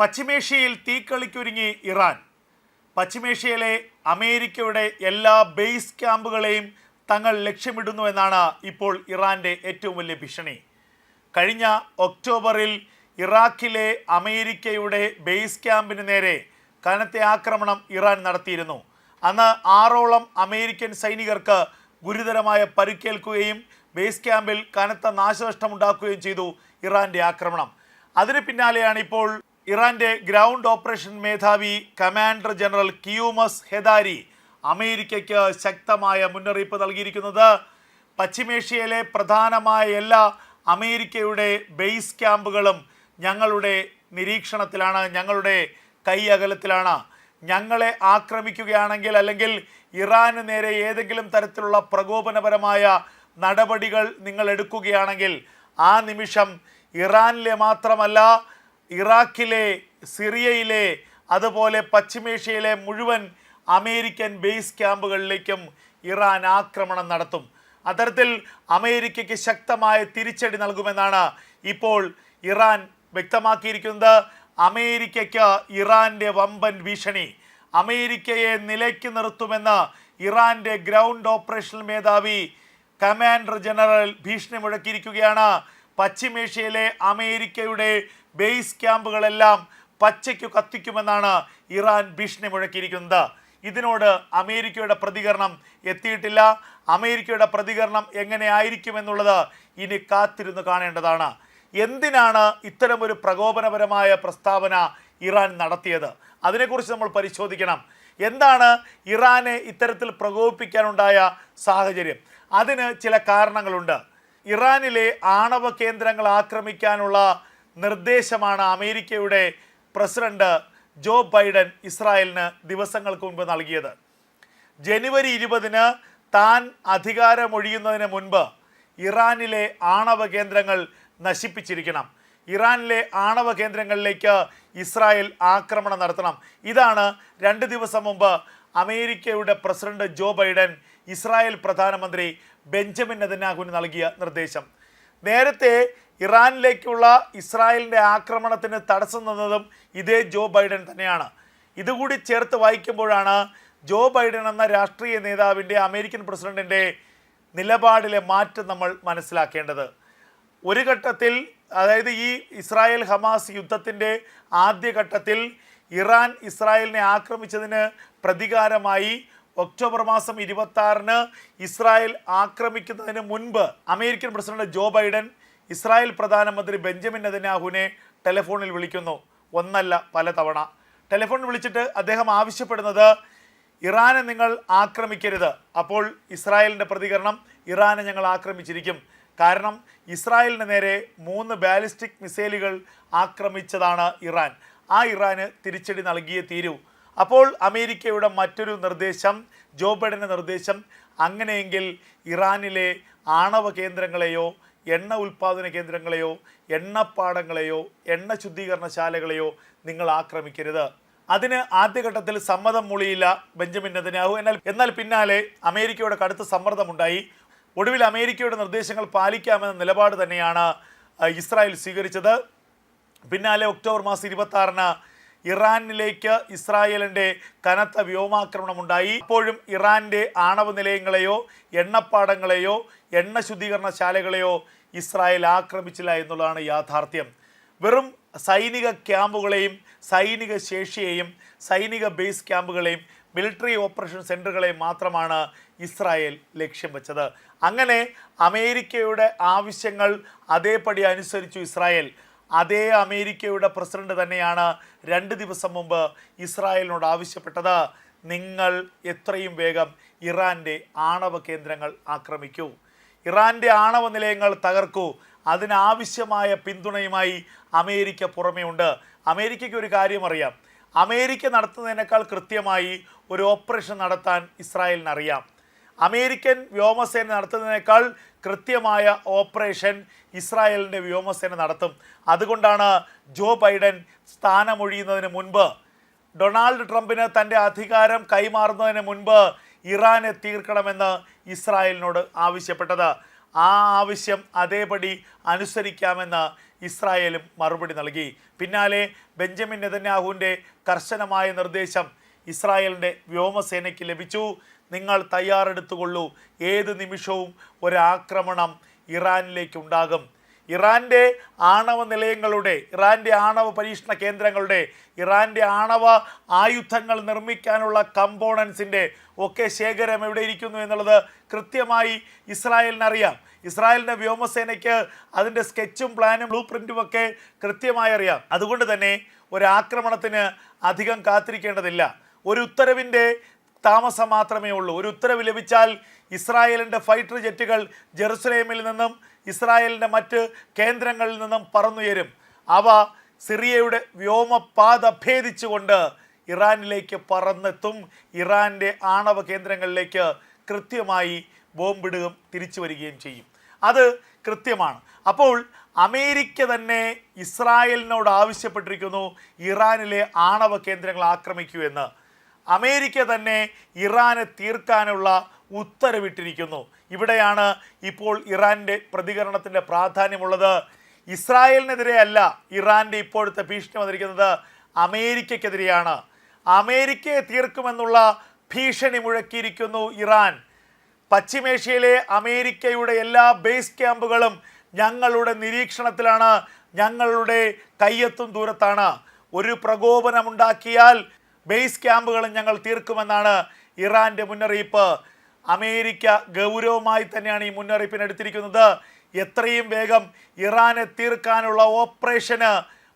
പശ്ചിമേഷ്യയിൽ തീക്കളിക്കൊരുങ്ങി ഇറാൻ. പശ്ചിമേഷ്യയിലെ അമേരിക്കയുടെ എല്ലാ ബേസ് ക്യാമ്പുകളെയും തങ്ങൾ ലക്ഷ്യമിടുന്നു എന്നാണ് ഇപ്പോൾ ഇറാന്റെ ഏറ്റവും വലിയ ഭീഷണി. കഴിഞ്ഞ ഒക്ടോബറിൽ ഇറാഖിലെ അമേരിക്കയുടെ ബേസ് ക്യാമ്പിന് നേരെ കനത്ത ആക്രമണം ഇറാൻ നടത്തിയിരുന്നു. അന്ന് ആറോളം അമേരിക്കൻ സൈനികർക്ക് ഗുരുതരമായ പരുക്കേൽക്കുകയും ബേസ് ക്യാമ്പിൽ കനത്ത നാശനഷ്ടമുണ്ടാക്കുകയും ചെയ്തു ഇറാന്റെ ആക്രമണം. അതിന് പിന്നാലെയാണ് ഇപ്പോൾ ഇറാന്റെ ഗ്രൗണ്ട് ഓപ്പറേഷൻ മേധാവി കമാൻഡർ ജനറൽ കിയൂമസ് ഹെദാരി അമേരിക്കയ്ക്ക് ശക്തമായ മുന്നറിയിപ്പ് നൽകിയിരിക്കുന്നത്. പശ്ചിമേഷ്യയിലെ പ്രധാനമായ എല്ലാ അമേരിക്കയുടെ ബേസ് ക്യാമ്പുകളും ഞങ്ങളുടെ നിരീക്ഷണത്തിലാണ് ഞങ്ങളുടെ കൈ അകലത്തിലാണ്. ഞങ്ങളെ ആക്രമിക്കുകയാണെങ്കിൽ അല്ലെങ്കിൽ ഇറാന് നേരെ ഏതെങ്കിലും തരത്തിലുള്ള പ്രകോപനപരമായ നടപടികൾ നിങ്ങൾ എടുക്കുകയാണെങ്കിൽ ആ നിമിഷം ഇറാനിലെ മാത്രമല്ല ഇറാഖിലെ സിറിയയിലെ അതുപോലെ പശ്ചിമേഷ്യയിലെ മുഴുവൻ അമേരിക്കൻ ബേസ് ക്യാമ്പുകളിലേക്കും ഇറാൻ ആക്രമണം നടത്തും. അത്തരത്തിൽ അമേരിക്കയ്ക്ക് ശക്തമായ തിരിച്ചടി നൽകുമെന്നാണ് ഇപ്പോൾ ഇറാൻ വ്യക്തമാക്കിയിരിക്കുന്നത്. അമേരിക്കയ്ക്ക് ഇറാന്റെ വമ്പൻ ഭീഷണി. അമേരിക്കയെ നിലയ്ക്ക് നിർത്തുമെന്ന് ഇറാന്റെ ഗ്രൗണ്ട് ഓപ്പറേഷൻ മേധാവി കമാൻഡർ ജനറൽ ഭീഷണി മുഴക്കിയിരിക്കുകയാണ്. പശ്ചിമേഷ്യയിലെ അമേരിക്കയുടെ ബേസ് ക്യാമ്പുകളെല്ലാം പച്ചയ്ക്ക് കത്തിക്കുമെന്നാണ് ഇറാൻ ഭീഷണി മുഴക്കിയിരിക്കുന്നത്. ഇതിനോട് അമേരിക്കയുടെ പ്രതികരണം എത്തിയിട്ടില്ല. അമേരിക്കയുടെ പ്രതികരണം എങ്ങനെ ആയിരിക്കുമെന്നുള്ളത് ഇനി കാത്തിരുന്ന് കാണേണ്ടതാണ്. എന്തിനാണ് ഇത്തരമൊരു പ്രകോപനപരമായ പ്രസ്താവന ഇറാൻ നടത്തിയത്? അതിനെക്കുറിച്ച് നമ്മൾ പരിശോധിക്കണം. എന്താണ് ഇറാനെ ഇത്തരത്തിൽ പ്രകോപിപ്പിക്കാനുണ്ടായ സാഹചര്യം? അതിന് ചില കാരണങ്ങളുണ്ട്. ഇറാനിലെ ആണവ കേന്ദ്രങ്ങൾ ആക്രമിക്കാനുള്ള നിർദ്ദേശമാണ് അമേരിക്കയുടെ പ്രസിഡന്റ് ജോ ബൈഡൻ ഇസ്രായേലിന് ദിവസങ്ങൾക്ക് മുൻപ് നൽകിയത്. ജനുവരി ഇരുപതിന് താൻ അധികാരമൊഴിയുന്നതിന് മുൻപ് ഇറാനിലെ ആണവ കേന്ദ്രങ്ങൾ നശിപ്പിച്ചിരിക്കണം. ഇറാനിലെ ആണവ കേന്ദ്രങ്ങളിലേക്ക് ഇസ്രായേൽ ആക്രമണം നടത്തണം. ഇതാണ് രണ്ട് ദിവസം മുമ്പ് അമേരിക്കയുടെ പ്രസിഡന്റ് ജോ ബൈഡൻ ഇസ്രായേൽ പ്രധാനമന്ത്രി ബെഞ്ചമിൻ നെതന്യാഹുവിന് നൽകിയ നിർദ്ദേശം. നേരത്തെ ഇറാനിലേക്കുള്ള ഇസ്രായേലിന്റെ ആക്രമണത്തിന് തടസ്സം നിന്നതും ഇതേ ജോ ബൈഡൻ തന്നെയാണ്. ഇതുകൂടി ചേർത്ത് വായിക്കുമ്പോഴാണ് ജോ ബൈഡൻ എന്ന രാഷ്ട്രീയ നേതാവിന്റെ അമേരിക്കൻ പ്രസിഡന്റിന്റെ നിലപാടിലെ മാറ്റം നമ്മൾ മനസ്സിലാക്കേണ്ടത്. ഒരു ഘട്ടത്തിൽ അതായത് ഈ ഇസ്രായേൽ ഹമാസ് യുദ്ധത്തിന്റെ ആദ്യഘട്ടത്തിൽ ഇറാൻ ഇസ്രായേലിനെ ആക്രമിച്ചതിന് പ്രതികാരമായി ഒക്ടോബർ മാസം ഇരുപത്തി ഇസ്രായേൽ ആക്രമിക്കുന്നതിന് മുൻപ് American president Joe Biden Israel പ്രധാനമന്ത്രി ബെഞ്ചമിൻ നെതന്യാഹുവിനെ ടെലിഫോണിൽ വിളിക്കുന്നു. ഒന്നല്ല പല തവണ ടെലിഫോണിൽ വിളിച്ചിട്ട് അദ്ദേഹം ആവശ്യപ്പെടുന്നത് ഇറാനെ നിങ്ങൾ ആക്രമിക്കരുത്. അപ്പോൾ ഇസ്രായേലിന്റെ പ്രതികരണം ഇറാനെ ഞങ്ങൾ ആക്രമിച്ചിരിക്കും. കാരണം ഇസ്രായേലിന് നേരെ മൂന്ന് ബാലിസ്റ്റിക് മിസൈലുകൾ ആക്രമിച്ചതാണ് ഇറാൻ. ആ ഇറാന് തിരിച്ചടി നൽകിയേ തീരൂ. അപ്പോൾ അമേരിക്കയുടെ മറ്റൊരു നിർദ്ദേശം ജോ ബൈഡന്റെ നിർദ്ദേശം അങ്ങനെയെങ്കിൽ ഇറാനിലെ ആണവ കേന്ദ്രങ്ങളെയോ എണ്ണ ഉൽപ്പാദന കേന്ദ്രങ്ങളെയോ എണ്ണപ്പാടങ്ങളെയോ എണ്ണ ശുദ്ധീകരണശാലകളെയോ നിങ്ങൾ ആക്രമിക്കരുത്. അതിന് ആദ്യഘട്ടത്തിൽ സമ്മതം മൂളിയില്ല ബെഞ്ചമിൻ നെതന്യാഹു എന്നാൽ എന്നാൽ പിന്നാലെ അമേരിക്കയുടെ കടുത്ത സമ്മർദ്ദമുണ്ടായി. ഒടുവിൽ അമേരിക്കയുടെ നിർദ്ദേശങ്ങൾ പാലിക്കാമെന്ന നിലപാട് തന്നെയാണ് ഇസ്രായേൽ സ്വീകരിച്ചത്. പിന്നാലെ ഒക്ടോബർ മാസം ഇരുപത്തി ഇറാനിലേക്ക് ഇസ്രായേലിന്റെ കനത്ത വ്യോമാക്രമണം ഉണ്ടായി അപ്പോഴും ഇറാന്റെ ആണവ നിലയങ്ങളെയോ എണ്ണപ്പാടങ്ങളെയോ എണ്ണ ശുദ്ധീകരണശാലകളെയോ ഇസ്രായേൽ ആക്രമിച്ചില്ല എന്നുള്ളതാണ് യാഥാർത്ഥ്യം. വെറും സൈനിക ക്യാമ്പുകളെയും സൈനിക ശേഷിയെയും സൈനിക ബേസ് ക്യാമ്പുകളെയും മിലിറ്ററി ഓപ്പറേഷൻ സെന്ററുകളെയും മാത്രമാണ് ഇസ്രായേൽ ലക്ഷ്യം വെച്ചത്. അങ്ങനെ അമേരിക്കയുടെ ആവശ്യങ്ങൾ അതേപടി അനുസരിച്ചു ഇസ്രായേൽ. അതേ അമേരിക്കയുടെ പ്രസിഡന്റ് തന്നെയാണ് രണ്ട് ദിവസം മുമ്പ് ഇസ്രായേലിനോട് ആവശ്യപ്പെട്ടത്. നിങ്ങൾ എത്രയും വേഗം ഇറാന്റെ ആണവ കേന്ദ്രങ്ങൾ ആക്രമിക്കൂ. ഇറാന്റെ ആണവ നിലയങ്ങൾ തകർക്കൂ. അതിനാവശ്യമായ പിന്തുണയുമായി അമേരിക്ക പുറമേ ഉണ്ട്. അമേരിക്കയ്ക്ക് ഒരു കാര്യം അറിയാം. അമേരിക്ക നടത്തുന്നതിനേക്കാൾ കൃത്യമായി ഒരു ഓപ്പറേഷൻ നടത്താൻ ഇസ്രായേലിന് അറിയാം. അമേരിക്കൻ വ്യോമസേന നടത്തുന്നതിനേക്കാൾ കൃത്യമായ ഓപ്പറേഷൻ ഇസ്രായേലിന്റെ വ്യോമസേന നടത്തും. അതുകൊണ്ടാണ് ജോ ബൈഡൻ സ്ഥാനമൊഴിയുന്നതിന് മുൻപ് ഡൊണാൾഡ് ട്രംപിന് തന്റെ അധികാരം കൈമാറുന്നതിന് മുൻപ് ഇറാനെ തീർക്കണമെന്ന് ഇസ്രായേലിനോട് ആവശ്യപ്പെട്ടത്. ആ ആവശ്യം അതേപടി അനുസരിക്കാമെന്ന് ഇസ്രായേലും മറുപടി നൽകി. പിന്നാലെ ബെഞ്ചമിൻ നെതന്യാഹുവിന്റെ കർശനമായ നിർദ്ദേശം ഇസ്രായേലിന്റെ വ്യോമസേനയ്ക്ക് ലഭിച്ചു. നിങ്ങൾ തയ്യാറെടുത്തുകൊള്ളൂ. ഏത് നിമിഷവും ഒരാക്രമണം ഇറാനിലേക്ക് ഉണ്ടാകും. ഇറാന്റെ ആണവ നിലയങ്ങളുടെ ഇറാന്റെ ആണവ പരീക്ഷണ കേന്ദ്രങ്ങളുടെ ഇറാന്റെ ആണവ ആയുധങ്ങൾ നിർമ്മിക്കാനുള്ള കമ്പോണൻസിന്റെ ഒക്കെ ശേഖരം എവിടെ ഇരിക്കുന്നു എന്നുള്ളത് കൃത്യമായി ഇസ്രായേലിനറിയാം ഇസ്രായേലിന്റെ വ്യോമസേനയ്ക്ക് അതിന്റെ സ്കെച്ചും പ്ലാനും ബ്ലൂ പ്രിന്റും ഒക്കെ കൃത്യമായി അറിയാം. അതുകൊണ്ട് തന്നെ ഒരാക്രമണത്തിന് അധികം കാത്തിരിക്കേണ്ടതില്ല. ഒരു ഉത്തരവിന്റെ താമസം മാത്രമേ ഉള്ളൂ. ഒരു ഉത്തരവ് ലഭിച്ചാൽ ഇസ്രായേലിന്റെ ഫൈറ്റർ ജെറ്റുകൾ ജെറുസലേമിൽ നിന്നും ഇസ്രായേലിന്റെ മറ്റ് കേന്ദ്രങ്ങളിൽ നിന്നും പറന്നുയരും. അവ സിറിയയുടെ വ്യോമപാത ഭേദിച്ചുകൊണ്ട് ഇറാനിലേക്ക് പറന്നെത്തും. ഇറാന്റെ ആണവ കേന്ദ്രങ്ങളിലേക്ക് കൃത്യമായി ബോംബിടുകയും തിരിച്ചു വരികയും ചെയ്യും. അത് കൃത്യമാണ്. അപ്പോൾ അമേരിക്ക തന്നെ ഇസ്രായേലിനോട് ആവശ്യപ്പെട്ടിരിക്കുന്നു ഇറാനിലെ ആണവ കേന്ദ്രങ്ങൾ ആക്രമിക്കൂ എന്ന്. അമേരിക്ക തന്നെ ഇറാനെ തീർക്കാനുള്ള ഉത്തരവിട്ടിരിക്കുന്നു. ഇവിടെയാണ് ഇപ്പോൾ ഇറാന്റെ പ്രതികരണത്തിന്റെ പ്രാധാന്യമുള്ളത്. ഇസ്രായേലിനെതിരെ അല്ല ഇറാന്റെ ഇപ്പോഴത്തെ ഭീഷണി വന്നിരിക്കുന്നത് അമേരിക്കയ്ക്കെതിരെയാണ് അമേരിക്കയെ തീർക്കുമെന്നുള്ള ഭീഷണി മുഴക്കിയിരിക്കുന്നു ഇറാൻ. പശ്ചിമേഷ്യയിലെ അമേരിക്കയുടെ എല്ലാ ബേസ് ക്യാമ്പുകളും ഞങ്ങളുടെ നിരീക്ഷണത്തിലാണ് ഞങ്ങളുടെ കയ്യെത്തും ദൂരത്താണ്. ഒരു പ്രകോപനമുണ്ടാക്കിയാൽ ബേസ് ക്യാമ്പുകളും ഞങ്ങൾ തീർക്കുമെന്നാണ് ഇറാന്റെ മുന്നറിയിപ്പ്. അമേരിക്ക ഗൗരവമായി തന്നെയാണ് ഈ മുന്നറിയിപ്പിന് എടുത്തിരിക്കുന്നത്. എത്രയും വേഗം ഇറാനെ തീർക്കാനുള്ള ഓപ്പറേഷന്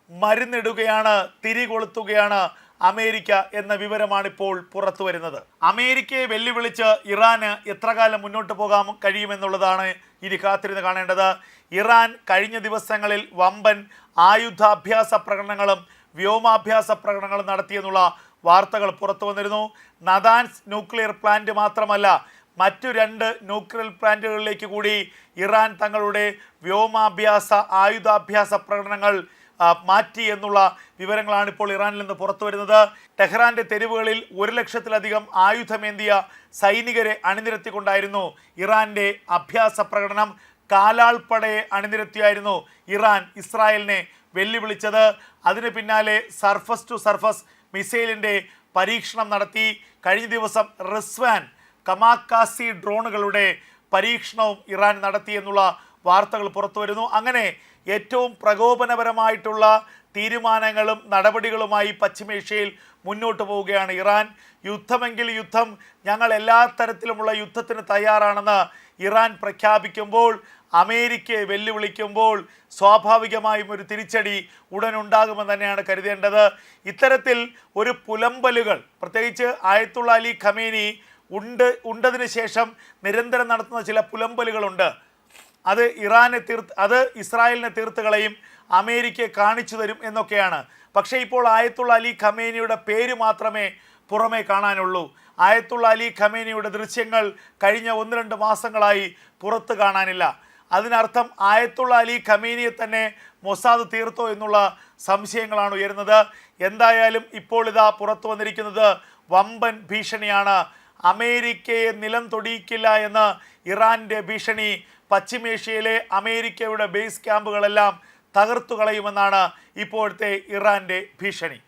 മരുന്നിടുകയാണ് തിരികൊളുത്തുകയാണ് അമേരിക്ക എന്ന വിവരമാണ് ഇപ്പോൾ പുറത്തു വരുന്നത്. അമേരിക്കയെ വെല്ലുവിളിച്ച് ഇറാന് എത്ര കാലം മുന്നോട്ട് പോകാൻ കഴിയുമെന്നുള്ളതാണ് ഇനി കാത്തിരുന്ന് കാണേണ്ടത്. ഇറാൻ കഴിഞ്ഞ ദിവസങ്ങളിൽ വമ്പൻ ആയുധാഭ്യാസ പ്രകടനങ്ങളും വ്യോമാഭ്യാസ പ്രകടനങ്ങളും നടത്തിയെന്നുള്ള വാർത്തകൾ പുറത്തു വന്നിരുന്നു. നദാൻസ് ന്യൂക്ലിയർ പ്ലാന്റ് മാത്രമല്ല മറ്റു രണ്ട് ന്യൂക്ലിയർ പ്ലാന്റുകളിലേക്ക് കൂടി ഇറാൻ തങ്ങളുടെ വ്യോമാഭ്യാസ ആയുധാഭ്യാസ പ്രകടനങ്ങൾ മാറ്റി എന്നുള്ള വിവരങ്ങളാണ് ഇപ്പോൾ ഇറാനിൽ നിന്ന് പുറത്തു വരുന്നത്. ടെഹ്റാന്റെ തെരുവുകളിൽ ഒരു ലക്ഷത്തിലധികം ആയുധമേന്തിയ സൈനികരെ അണിനിരത്തിക്കൊണ്ടായിരുന്നു ഇറാന്റെ അഭ്യാസ പ്രകടനം. കാലാൾപ്പടയെ അണിനിരത്തിയായിരുന്നു ഇറാൻ ഇസ്രായേലിനെ വെല്ലുവിളിച്ചത്. അതിന് പിന്നാലെ സർഫസ് ടു സർഫസ് മിസൈലിന്റെ പരീക്ഷണം നടത്തി. കഴിഞ്ഞ ദിവസം റിസ്വാൻ കമാക്കാസി ഡ്രോണുകളുടെ പരീക്ഷണവും ഇറാൻ നടത്തി എന്നുള്ള വാർത്തകൾ പുറത്തു വരുന്നു. അങ്ങനെ ഏറ്റവും പ്രകോപനപരമായിട്ടുള്ള തീരുമാനങ്ങളും നടപടികളുമായി പശ്ചിമേഷ്യയിൽ മുന്നോട്ട് പോവുകയാണ്. ഇറാൻ യുദ്ധമെങ്കിൽ യുദ്ധം ഞങ്ങൾ എല്ലാ തരത്തിലുമുള്ള യുദ്ധത്തിന് തയ്യാറാണെന്ന് ഇറാൻ പ്രഖ്യാപിക്കുമ്പോൾ അമേരിക്കയെ വെല്ലുവിളിക്കുമ്പോൾ സ്വാഭാവികമായും ഒരു തിരിച്ചടി ഉടനുണ്ടാകുമെന്ന് തന്നെയാണ് കരുതേണ്ടത്. ഇത്തരത്തിൽ ഒരു പുലമ്പലുകൾ പ്രത്യേകിച്ച് ആയത്തുള്ള അലി ഖമേനി ഉണ്ട് ഉണ്ടതിന് ശേഷം നിരന്തരം നടത്തുന്ന ചില പുലമ്പലുകളുണ്ട്. അത് ഇറാനെ തീർത്ത് അത് ഇസ്രായേലിനെ തീർത്ത് കളയും. അമേരിക്കയെ കാണിച്ചു തരും എന്നൊക്കെയാണ്. പക്ഷേ ഇപ്പോൾ ആയത്തുള്ള അലി ഖമേനിയുടെ പേര് മാത്രമേ പുറമേ കാണാനുള്ളൂ. ആയത്തുള്ള അലി ഖമേനിയുടെ ദൃശ്യങ്ങൾ കഴിഞ്ഞ ഒന്ന് രണ്ട് മാസങ്ങളായി പുറത്ത് കാണാനില്ല. അതിനർത്ഥം ആയത്തുള്ള അലി ഖമേനിയെ തന്നെ മൊസാദ് തീർത്തോ എന്നുള്ള സംശയങ്ങളാണ് ഉയരുന്നത്. എന്തായാലും ഇപ്പോൾ ഇതാ പുറത്തു വന്നിരിക്കുന്നത് വമ്പൻ ഭീഷണിയാണ്. അമേരിക്കയെ നിലം തൊടിയിക്കില്ല എന്ന് ഇറാന്റെ ഭീഷണി പശ്ചിമേഷ്യയിലെ അമേരിക്കയുടെ ബേസ് ക്യാമ്പുകളെല്ലാം തകർത്തു കളയുമെന്നാണ് ഇപ്പോഴത്തെ ഇറാന്റെ ഭീഷണി.